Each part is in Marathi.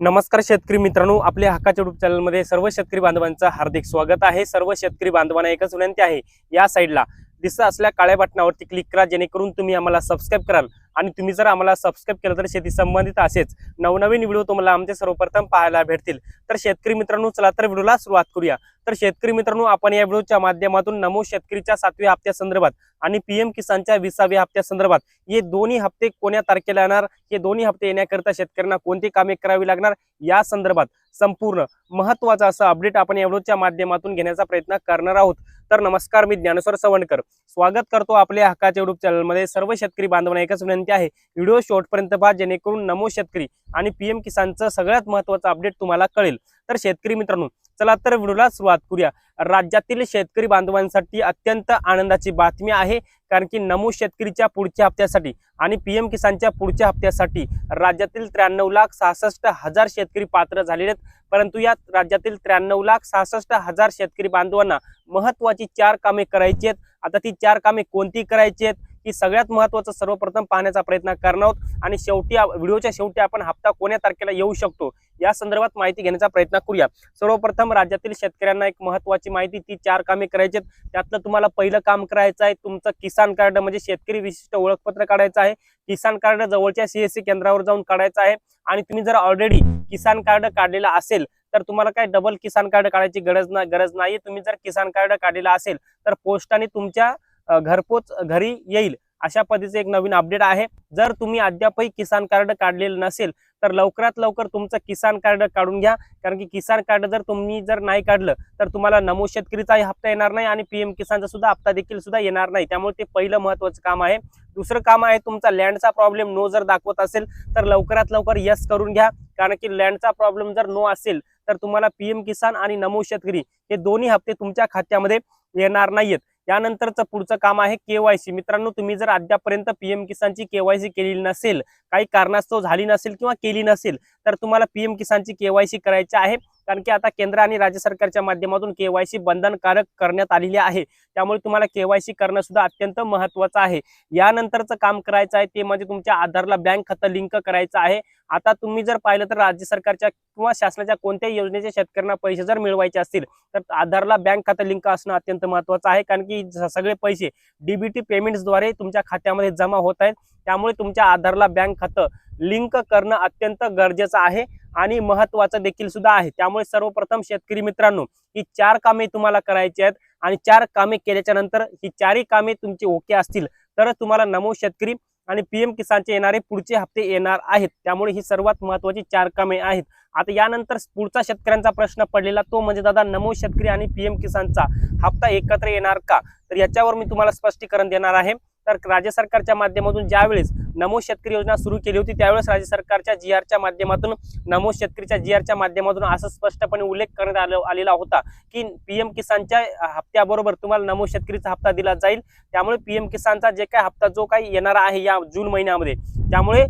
नमस्कार शेतकरी मित्रांनो आपल्या हक्काच्या युट्यूब चॅनलमध्ये सर्व शेतकरी बांधवांचं हार्दिक स्वागत आहे. सर्व शेतकरी बांधवांना एकच विनंती आहे या साईडला दिसत असल्या काळ्या बटनावरती क्लिक करा जेणेकरून तुम्ही आम्हाला सबस्क्राईब कराल. आणि तुम्ही जर आम्हाला सबस्क्राईब केलं तर शेती संबंधित असेच नवनवीन व्हिडिओ तुम्हाला आमचे सर्वप्रथम पाहायला भेटतील. तर शेतकरी मित्रांनो चला तर व्हिडिओला सुरुवात करूया. तर शेतकरी मित्रांनो आपण या व्हिडिओच्या माध्यमातून नमो शेतकरीच्या सातव्या हप्त्या संदर्भात आणि पीएम किसानच्या विसाव्या हप्त्या संदर्भात हे दोन्ही हप्ते कोण्या तारखेला येणार हे दोन्ही हप्ते येण्याकरिता शेतकऱ्यांना कोणती कामे करावी लागणार या संदर्भात संपूर्ण महत्वाचं असं अपडेट आपण या व्हिडिओच्या माध्यमातून घेण्याचा प्रयत्न करणार आहोत. तर नमस्कार मी ज्ञानेश्वर सवणकर स्वागत करतो आपल्या हक्काच्या युट्यूब चॅनलमध्ये सर्व शेतकरी बांधवांना एकच विनंती आहे व्हिडिओ शेवटपर्यंत पहा जेणेकरून नमो शेतकरी आणि पीएम किसानचं सगळ्यात महत्वाचं अपडेट तुम्हाला कळेल. तर शेतकरी मित्रांनो चला तर व्हिडिओला सुरुवात करूया. राज्यातील शेतकरी बांधवांसाठी अत्यंत आनंदाची बातमी आहे कारण की नमो शेतकरीच्या पुढच्या हप्त्यासाठी आणि पीएम किसानच्या पुढच्या हप्त्यासाठी राज्यातील त्र्याण्णव लाख सहासष्ट हजार शेतकरी पात्र झालेले आहेत. परंतु या राज्यातील त्र्याण्णव लाख सहासष्ट हजार शेतकरी बांधवांना महत्वाची चार कामे करायची आहेत. आता ती चार कामे कोणती करायची आहेत? ही सगळ्यात महत्वाचं सर्वप्रथम पाहण्याचा प्रयत्न करणार आहोत. आणि शेवटी व्हिडिओच्या शेवटी आपण हप्ता कोण्या तारखेला येऊ शकतो या संदर्भात माहिती घेण्याचा प्रयत्न करूया. सर्वप्रथम राज्यातील शेतकऱ्यांना एक महत्वाची माहिती ती चार कामे करायची आहेत त्यातलं तुम्हाला पहिलं काम करायचं आहे तुमचं किसान कार्ड म्हणजे शेतकरी विशिष्ट ओळखपत्र काढायचं आहे. किसान कार्ड जवळच्या सीएससी केंद्रावर जाऊन काढायचं आहे. आणि तुम्ही जर ऑलरेडी किसान कार्ड काढलेलं असेल तर तुम्हाला काय डबल किसान कार्ड काढायची गरज ना गरज नाही तुम्ही जर किसान कार्ड काढलेला असेल तर पोस्टाने तुमच्या घरपोच घरी येईल अशा पद्धतीचे एक नवीन अपडेट आहे. जर तुम्ही अद्यापही किसान कार्ड काढलेलं नसेल तर लवकरात लवकर तुमचं किसान कार्ड काढून घ्या. कारण की किसान कार्ड जर तुम्ही जर नाही काढलं तर तुम्हाला नमो शेतकरीचाही हप्ता येणार नाही आणि पीएम किसानचा सुद्धा हप्ता देखील सुद्धा येणार नाही. त्यामुळे ते पहिलं महत्वाचं काम आहे. दुसरं काम आहे तुमचा लँडचा प्रॉब्लेम नो जर दाखवत असेल तर लवकरात लवकर यस करून घ्या. कारण की लँडचा प्रॉब्लेम जर नो असेल तर तुम्हाला पीएम किसान आणि नमो शेतकरी हे दोन्ही हप्ते तुमच्या खात्यामध्ये येणार नाहीयेत. त्यानंतरचं पुढचं काम आहे केवायसी. मित्रांनो तुम्ही जर अद्यापर्यंत पीएम किसानची केवायसी केलेली नसेल काही कारणास्तव झाली नसेल किंवा केली नसेल तर तुम्हाला पीएम किसानची केवायसी करायची आहे. कारण की आता केंद्र आणि राज्य सरकारच्या माध्यमातून केवायसी बंधनकारक करण्यात आलेली आहे. त्यामुळे तुम्हाला केवायसी करणं सुद्धा अत्यंत महत्वाचं आहे. यानंतरचं काम करायचं आहे ते म्हणजे तुमच्या आधारला बँक खातं लिंक करायचं आहे. आता तुम्ही जर पाहिलं तर राज्य सरकारच्या किंवा शासनाच्या कोणत्याही योजनेच्या शेतकऱ्यांना पैसे जर मिळवायचे असतील तर आधारला बँक खातं लिंक असणं अत्यंत महत्वाचं आहे. कारण की सगळे पैसे डीबीटी पेमेंट्सद्वारे तुमच्या खात्यामध्ये जमा होत आहेत. त्यामुळे तुमच्या आधारला बँक खातं लिंक करणं अत्यंत गरजेचं आहे आणि महत्वाचं देखील सुद्धा आहे. त्यामुळे सर्वप्रथम शेतकरी मित्रांनो ही चार कामे तुम्हाला करायची आहेत आणि चार कामे केल्याच्यानंतर ही चारही कामे तुमची ओके असतील तर तुम्हाला नमो शेतकरी आणि पीएम किसानचे येणारे पुढचे हप्ते येणार आहेत. त्यामुळे ही सर्वात महत्वाची चार कामे आहेत. आता यानंतर पुढचा शेतकऱ्यांचा प्रश्न पडलेला तो म्हणजे दादा नमो शेतकरी आणि पीएम किसानचा हप्ता एकत्र येणार का? तर याच्यावर मी तुम्हाला स्पष्टीकरण देणार आहे. तर राज्य सरकारच्या माध्यमातून ज्यावेळेस नमो शेतकरी योजना सुरू केली होती त्यावेळेस राज्य सरकारच्या जी आरच्या माध्यमातून नमो शेतकरीच्या जी आरच्या माध्यमातून असं स्पष्टपणे उल्लेख करण्यात आलं आलेला होता की पीएम किसानच्या हप्त्याबरोबर तुम्हाला नमो शेतकरीचा हप्ता दिला जाईल. त्यामुळे पीएम किसानचा जे काय हप्ता जो काही येणार आहे या जून महिन्यामध्ये त्यामुळे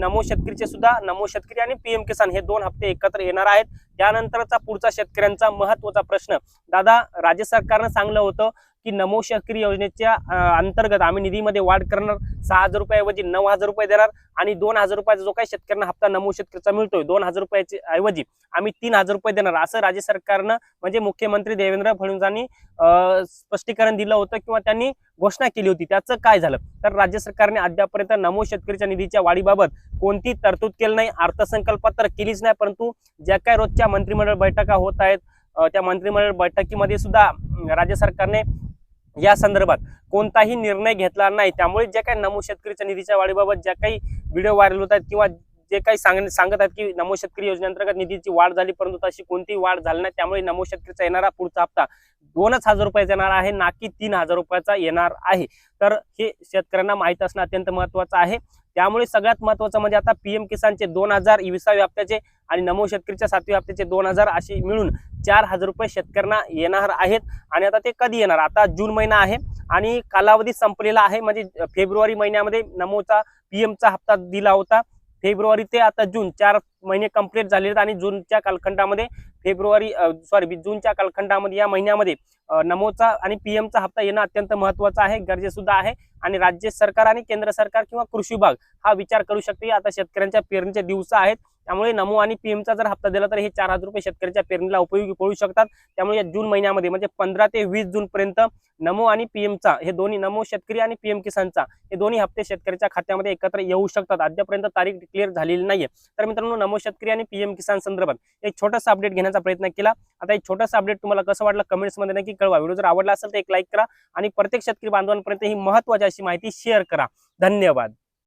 नमो शेतकरीचे सुद्धा नमो शेतकरी आणि पीएम किसान हे दोन हप्ते एकत्र येणार आहेत. त्यानंतरचा पुढचा शेतकऱ्यांचा महत्त्वाचा प्रश्न दादा राज्य सरकारनं सांगलं होतं की नमो शेतकरी योजनेच्या अंतर्गत आम्ही निधीमध्ये वाढ करणार. सहा हजार रुपयाऐवजी नऊ हजार रुपये देणार आणि दोन हजार रुपयाचा जो काही शेतकऱ्यांना हप्ता नमो शेतकरीचा मिळतोय दोन हजार रुपयाच्या ऐवजी आम्ही तीन हजार रुपये देणार. असं राज्य सरकारनं म्हणजे मुख्यमंत्री देवेंद्र फडणवीसांनी स्पष्टीकरण दिलं होतं किंवा त्यांनी घोषणा केली होती. त्याचं काय झालं? तर राज्य सरकारने अद्यापर्यंत नमो शेतकरीच्या निधीच्या वाढीबाबत कोणती तरतूद केली नाही. अर्थसंकल्पात तर केलीच नाही परंतु ज्या काय रोजच्या मंत्रिमंडळ बैठका होत आहेत त्या मंत्रिमंडळ बैठकीमध्ये सुद्धा राज्य सरकारने या संदर्भात कोणताही निर्णय घेतला नाही. त्यामुळे जे काही नमो शेतकरीच्या निधीच्या वाढीबाबत ज्या काही व्हिडिओ व्हायरल होत आहेत किंवा जे काही सांग सांगत आहेत की नमो शेतकरी योजनेअंतर्गत निधीची वाढ झाली परंतु तशी कोणतीही वाढ झाली नाही त्यामुळे नमो शेतकरीचा येणारा पुढचा हप्ता दोनच हजार रुपयाचा येणार आहे ना की तीन हजार रुपयाचा येणार आहे. तर हे शेतकऱ्यांना माहीत असणं अत्यंत महत्वाचं आहे. त्यामुळे सगळ्यात महत्वाचं म्हणजे आता पीएम किसानचे दोन हजार विसाव्या हप्त्याचे आणि नमो शेतकरीच्या सातव्या हप्त्याचे दोन हजार असे मिळून चार हजार रुपये शेतकऱ्यांना येणार आहेत. आणि आता ते कधी येणार? आता जून महिना आहे आणि कालावधी संपलेला आहे. म्हणजे फेब्रुवारी महिन्यामध्ये नमोचा पीएमचा हप्ता दिला होता. फेब्रुवारी ते आता जून चार महिने कंप्लीट झालेले आहेत आणि जूनच्या कालखंडामध्ये फेब्रुवारी सॉरी जूनच्या कालखंडामध्ये या महिन्यामध्ये नमोचा आणि पीएमचा हप्ता येणं अत्यंत महत्त्वाचा आहे गरजे सुद्धा आहे आणि राज्य सरकार आणि केंद्र सरकार किंवा कृषी विभाग हा विचार करू शकते. आता शेतकऱ्यांच्या पेरणीचे दिवस आहेत त्यामुळे नमो आणि पीएमचा जर हप्ता दिला तर हे चार हजार रुपये शेतकऱ्यांच्या पेरणीला उपयोगी पडू शकतात. त्यामुळे या जून महिन्यामध्ये म्हणजे पंधरा ते वीस जून पर्यंत नमो आणि पीएमचा हे दोन्ही नमो शेतकरी आणि पीएम किसानचा हे दोन्ही हप्ते शेतकऱ्याच्या खात्यामध्ये एकत्र येऊ शकतात. अद्यापर्यंत तारीख क्लिअर झालेली नाहीये. तर मित्रांनो नमो शेतकरी आणि पीएम किसान संदर्भात. एक छोटासा अपडेट घेण्याचा प्रयत्न केला. आता एक छोटासा अपडेट तुम्हाला कसं वाटलं कमेंट्समध्ये नक्की कळवा. व्हिडिओ जर आवडला असेल तर एक लाईक करा आणि प्रत्येक शेतकरी बांधवांपर्यंत ही महत्वाची अशी माहिती शेअर करा. धन्यवाद.